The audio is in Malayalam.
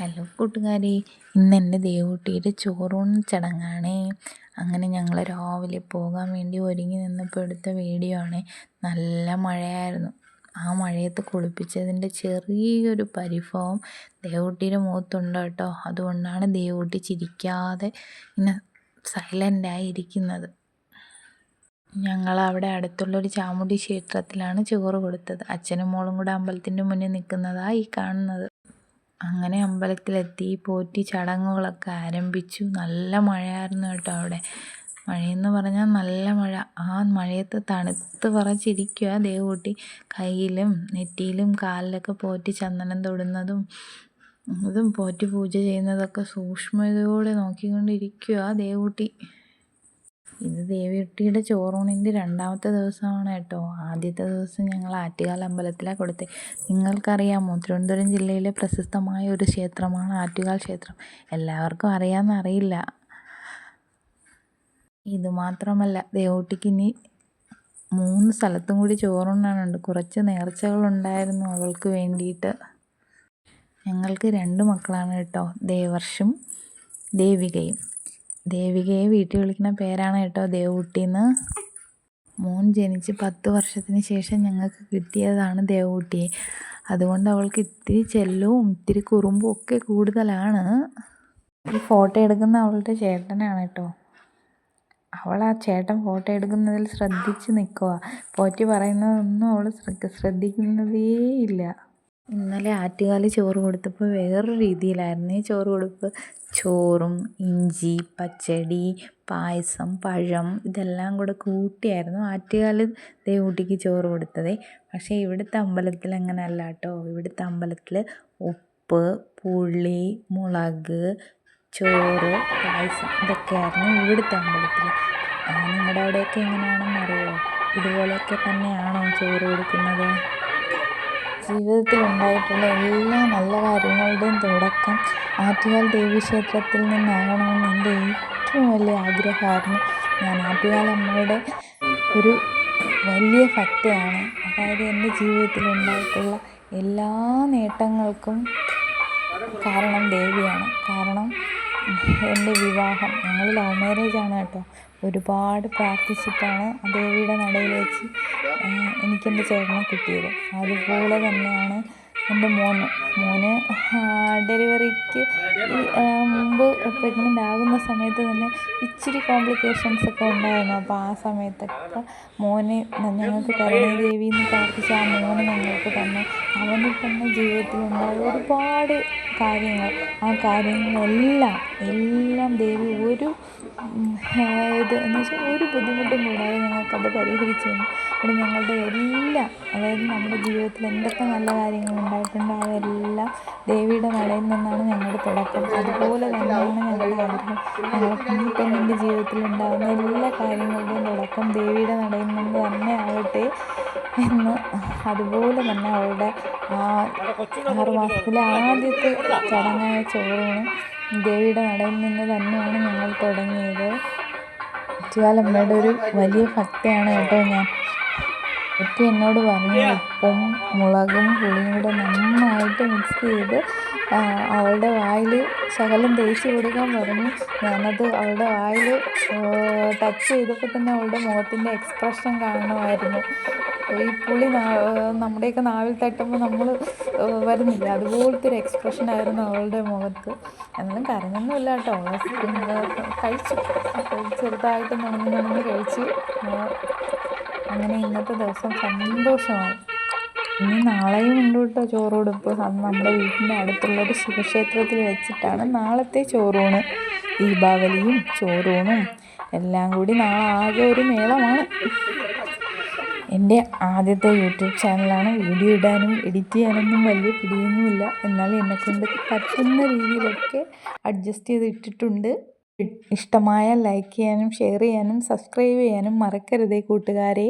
ഹലോ കൂട്ടുകാരി ഇന്ന് എന്റെ ദേവൂട്ടിയുടെ ചോറൂണ് ചടങ്ങാണ്. അങ്ങനെ ഞങ്ങൾ രാവിലെ പോകാൻ വേണ്ടി ഒരുങ്ങി നിന്നപ്പോൾ എടുത്ത വീഡിയോ ആണ്. നല്ല മഴയായിരുന്നു. ആ മഴയത്ത് കുളിപ്പിച്ചതിന്റെ ചെറിയൊരു പരിഭവം ദേവൂട്ടിയുടെ മുഖത്തുണ്ട് കേട്ടോ. അതുകൊണ്ടാണ് ദേവൂട്ടി ചിരിക്കാതെ ഇങ്ങനെ സൈലന്റായി ഇരിക്കുന്നത്. ഞങ്ങൾ അവിടെ അടുത്തുള്ളൊരു ചാമുണ്ടി ക്ഷേത്രത്തിലാണ് ചോറ് കൊടുത്തത്. അച്ഛനും മോളും കൂടെ അമ്പലത്തിന്റെ മുന്നിൽ നിൽക്കുന്നതായി കാണുന്നത്. അങ്ങനെ അമ്പലത്തിലെത്തി പോറ്റി ചടങ്ങുകളൊക്കെ ആരംഭിച്ചു. നല്ല മഴയായിരുന്നു കേട്ടോ അവിടെ. മഴയെന്ന് പറഞ്ഞാൽ നല്ല മഴ. ആ മഴയത്ത് തണുത്ത് പറച്ചിരിക്കുക ദേവൂട്ടി. കയ്യിലും നെറ്റിയിലും കാലിലൊക്കെ പോറ്റി ചന്ദനം തൊടുന്നതും അതും പോറ്റി പൂജ ചെയ്യുന്നതൊക്കെ സൂക്ഷ്മതയോടെ നോക്കിക്കൊണ്ടിരിക്കുക ദേവൂട്ടി. ഇത് ദേവികുട്ടിയുടെ ചോറൂണിന്റെ രണ്ടാമത്തെ ദിവസമാണ് കേട്ടോ. ആദ്യത്തെ ദിവസം ഞങ്ങൾ ആറ്റുകാൽ അമ്പലത്തിലാണ് കൊടുത്തത് നിങ്ങൾക്കറിയാമോ തിരുവനന്തപുരം ജില്ലയിലെ പ്രശസ്തമായ ഒരു ക്ഷേത്രമാണ് ആറ്റുകാൽ ക്ഷേത്രം. എല്ലാവർക്കും അറിയാമെന്നറിയില്ല ഇത് മാത്രമല്ല ദേവൂട്ടിക്ക് ഇനി മൂന്ന് സ്ഥലത്തും കൂടി ചോറുണ്ണാനുണ്ട് കുറച്ച് നേർച്ചകളുണ്ടായിരുന്നു അവൾക്ക് വേണ്ടിയിട്ട്. ഞങ്ങൾക്ക് രണ്ട് മക്കളാണ് കേട്ടോ. ദേവർഷും ദേവികയും. ദേവികയെ വീട്ടിൽ വിളിക്കുന്ന പേരാണ് കേട്ടോ ദേവൂട്ടിന്ന്. മോൻ ജനിച്ച് പത്ത് വർഷത്തിന് ശേഷം ഞങ്ങൾക്ക് കിട്ടിയതാണ് ദേവൂട്ടിയെ. അതുകൊണ്ട് അവൾക്ക് ഇത്തിരി ചെല്ലവും ഇത്തിരി കുറുമ്പും ഒക്കെ കൂടുതലാണ്. ഈ ഫോട്ടോ എടുക്കുന്ന അവളുടെ ചേട്ടനാണ് കേട്ടോ. അവൾ ആ ചേട്ടൻ ഫോട്ടോ എടുക്കുന്നതിൽ ശ്രദ്ധിച്ച് നിൽക്കുക പോറ്റി പറയുന്നതൊന്നും അവൾ ശ്രദ്ധിക്കുന്നതേ ഇല്ല. ഇന്നലെ ആറ്റുകാൽ ചോറ് കൊടുത്തപ്പോൾ വേറൊരു രീതിയിലായിരുന്നു. ഈ ചോറ് കൊടുപ്പ് ചോറും ഇഞ്ചി പച്ചടി പായസം പഴം ഇതെല്ലാം കൂടെ കൂട്ടിയായിരുന്നു ആറ്റുകാൽ ദേവൂട്ടിക്ക് ചോറ് കൊടുത്തത്. പക്ഷേ ഇവിടുത്തെ അമ്പലത്തിൽ അങ്ങനെ അല്ല കേട്ടോ. ഇവിടുത്തെ അമ്പലത്തിൽ ഉപ്പ് പുളി മുളക് ചോറ് പായസം ഇതൊക്കെയായിരുന്നു ഇവിടുത്തെ അമ്പലത്തിൽ. നിങ്ങളുടെ അവിടെയൊക്കെ എങ്ങനെയാണെന്ന് അറിയുമോ ഇതുപോലെയൊക്കെ തന്നെയാണോ ചോറ് കൊടുക്കുന്നത്? ജീവിതത്തിൽ ഉണ്ടായിട്ടുള്ള എല്ലാ നല്ല കാര്യങ്ങളുടെയും തുടക്കം ആറ്റുകാൽ ദേവീക്ഷേത്രത്തിൽ നിന്നാകണമെന്ന് എന്റെ ഏറ്റവും വലിയ ആഗ്രഹമായിരുന്നു. ഞാൻ ആറ്റുകാൽ അമ്മയുടെ ഒരു വലിയ ഭക്തയാണ്. അതായത് എന്റെ ജീവിതത്തിൽ ഉണ്ടായിട്ടുള്ള എല്ലാ നേട്ടങ്ങൾക്കും കാരണം ദേവിയാണ്. കാരണം എന്റെ വിവാഹം. ഞങ്ങൾ ലവ് ആണ് കേട്ടോ. ഒരുപാട് പ്രാർത്ഥിച്ചിട്ടാണ് ദേവിയുടെ നടയിൽ വെച്ച് എനിക്കെന്റെ ചേട്ടനെ കിട്ടിയത്. അതുപോലെ തന്നെയാണ് എന്റെ മോന്. മോന് ഡെലിവറിക്ക് മുമ്പ് പ്രഗ്നന്റ് ആകുന്ന സമയത്ത് തന്നെ ഇച്ചിരി കോംപ്ലിക്കേഷൻസ് ഒക്കെ ഉണ്ടായിരുന്നു. അപ്പോൾ ആ സമയത്തൊക്കെ മോനെ ഞങ്ങൾക്ക് തരണേ ദേവി എന്ന് പ്രാർത്ഥിച്ച ആ മോനെ ഞങ്ങൾക്ക് തന്നെ. അവന് തന്നെ ജീവിതത്തിലുണ്ടായ ഒരുപാട് കാര്യങ്ങൾ ആ കാര്യങ്ങളെല്ലാം എല്ലാം ദേവി ഒരു ഇത് എന്ന് വെച്ചാൽ ഒരു ബുദ്ധിമുട്ടും കൂടാതെ ഞങ്ങൾക്കത് പരിഹരിച്ചു തന്നു. അവിടെ ഞങ്ങളുടെ എല്ലാം അതായത് നമ്മുടെ ജീവിതത്തിൽ എന്തൊക്കെ നല്ല കാര്യങ്ങൾ ഉണ്ടായിട്ടുണ്ടോ അതെല്ലാം ദേവിയുടെ നടയിൽ നിന്നാണ് ഞങ്ങളുടെ തുടക്കം. അതുപോലെ തന്നെയാണ് ഞങ്ങളുടെ ആഗ്രഹം ഞങ്ങളുടെ കുഞ്ഞിപ്പെണ്ണിന്റെ ജീവിതത്തിൽ ഉണ്ടാകുന്ന എല്ലാ കാര്യങ്ങളുടെയും തുടക്കം ദേവിയുടെ നടയിൽ നിന്ന് തന്നെ ആവട്ടെ എന്ന്. അതുപോലെ തന്നെ അവളുടെ ആ ആറുമാസത്തിലെ ആദ്യത്തെ ചടങ്ങായ ചോറിന് ദേവിയുടെ നടയിൽ നിന്ന് തന്നെയാണ് ഞങ്ങൾ തുടങ്ങിയത്. ചുറ്റുകാലമ്മയുടെ ഒരു വലിയ ഭക്തയാണ് കേട്ടോ ഞാൻ. ഒറ്റ എന്നോട് പറഞ്ഞു ഉപ്പും മുളകും പുളിയും കൂടെ നന്നായിട്ട് മിക്സ് ചെയ്ത് അവളുടെ വായിൽ ശകലം തേച്ച് കൊടുക്കാൻ പറഞ്ഞു. ഞാനത് അവളുടെ വായിൽ ടച്ച് ചെയ്തപ്പോൾ തന്നെ അവളുടെ മുഖത്തിന്റെ എക്സ്പ്രഷൻ കാണുമായിരുന്നു. ഈ പുളി നമ്മുടെയൊക്കെ നാവിൽ തട്ടുമ്പോൾ നമ്മൾ വരുന്നില്ല. അതുപോലത്തെ ഒരു എക്സ്പ്രഷൻ ആയിരുന്നു അവളുടെ മുഖത്ത്. എന്നാലും കരഞ്ഞൊന്നുമില്ല കേട്ടോ. കഴിച്ചു. ചെറുതായിട്ട് നമ്മൾ നുണഞ്ഞ് കഴിച്ച് അങ്ങനെ ഇന്നത്തെ ദിവസം സന്തോഷമായി. ഇനി നാളെയും ഉണ്ട് കേട്ടോ ചോറോടുപ്പ് നമ്മുടെ വീട്ടിന്റെ അടുത്തുള്ളൊരു ശിവക്ഷേത്രത്തിൽ വെച്ചിട്ടാണ് നാളത്തെ ചോറൂണ്. ദീപാവലിയും ചോറൂണും എല്ലാം കൂടി നാളെ ആകെ ഒരു മേളമാണ്. എന്റെ ആദ്യത്തെ യൂട്യൂബ് ചാനലാണ് വീഡിയോ ഇടാനും എഡിറ്റ് ചെയ്യാനൊന്നും വലിയ പിടിയൊന്നുമില്ല. എന്നാലും എന്നെക്കൊണ്ട് പറ്റുന്ന രീതിയിലൊക്കെ അഡ്ജസ്റ്റ് ചെയ്ത് ഇട്ടിട്ടുണ്ട്. ഇഷ്ടമായ ലൈക്ക് ചെയ്യാനും ഷെയർ ചെയ്യാനും സബ്സ്ക്രൈബ് ചെയ്യാനും മറക്കരുതേ കൂട്ടുകാരെ.